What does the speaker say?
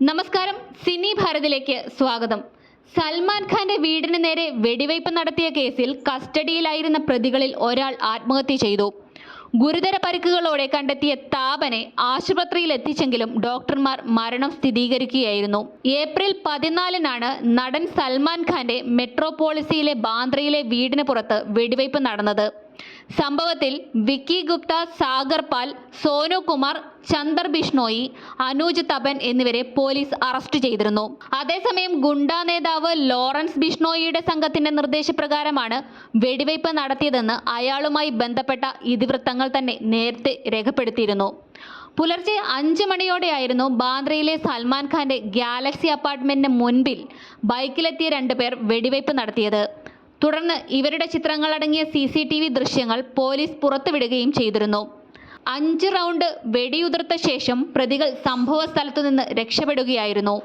നമസ്കാരം. സിനി ഭാരതിലേക്ക് സ്വാഗതം. സൽമാൻ ഖാന്റെ വീടിന് നേരെ വെടിവയ്പ് നടത്തിയ കേസിൽ കസ്റ്റഡിയിലായിരുന്ന പ്രതികളിൽ ഒരാൾ ആത്മഹത്യ ചെയ്തു. ഗുരുതര പരിക്കുകളോടെ കണ്ടെത്തിയ താപനെ ആശുപത്രിയിൽ എത്തിച്ചെങ്കിലും ഡോക്ടർമാർ മരണം സ്ഥിരീകരിക്കുകയായിരുന്നു. ഏപ്രിൽ പതിനാലിനാണ് നടൻ സൽമാൻ ഖാന്റെ മെട്രോപോളിസിയിലെ ബാന്ദ്രയിലെ വീടിന് പുറത്ത് വെടിവയ്പ് നടന്നത്. സംഭവത്തിൽ വിക്കി ഗുപ്ത സാഗർ പാൽ സോനു കുമാർ ചന്ദർ ബിഷ്ണോയി അനൂജ് തപൻ എന്നിവരെ പോലീസ് അറസ്റ്റ് ചെയ്തിരുന്നു. അതേസമയം ഗുണ്ടാ നേതാവ് ലോറൻസ് ബിഷ്ണോയിയുടെ സംഘത്തിന്റെ നിർദ്ദേശപ്രകാരമാണ് വെടിവയ്പ് നടത്തിയതെന്ന് അയാളുമായി ബന്ധപ്പെട്ട ഇതിവൃത്തങ്ങൾ തന്നെ നേരത്തെ രേഖപ്പെടുത്തിയിരുന്നു. പുലർച്ചെ അഞ്ച് മണിയോടെയായിരുന്നു ബാന്ദ്രയിലെ സൽമാൻ ഖാന്റെ ഗാലക്സി അപ്പാർട്ട്മെന്റിന് മുൻപിൽ ബൈക്കിലെത്തിയ രണ്ടുപേർ വെടിവയ്പ് നടത്തിയത്. തുടർന്ന് ഇവരുടെ ചിത്രങ്ങളടങ്ങിയ സി സി ടി വി ദൃശ്യങ്ങൾ പോലീസ് പുറത്തുവിടുകയും ചെയ്തിരുന്നു. അഞ്ച് റൗണ്ട് വെടിയുതിർത്ത ശേഷം പ്രതികൾ സംഭവ സ്ഥലത്തു നിന്ന് രക്ഷപ്പെടുകയായിരുന്നു.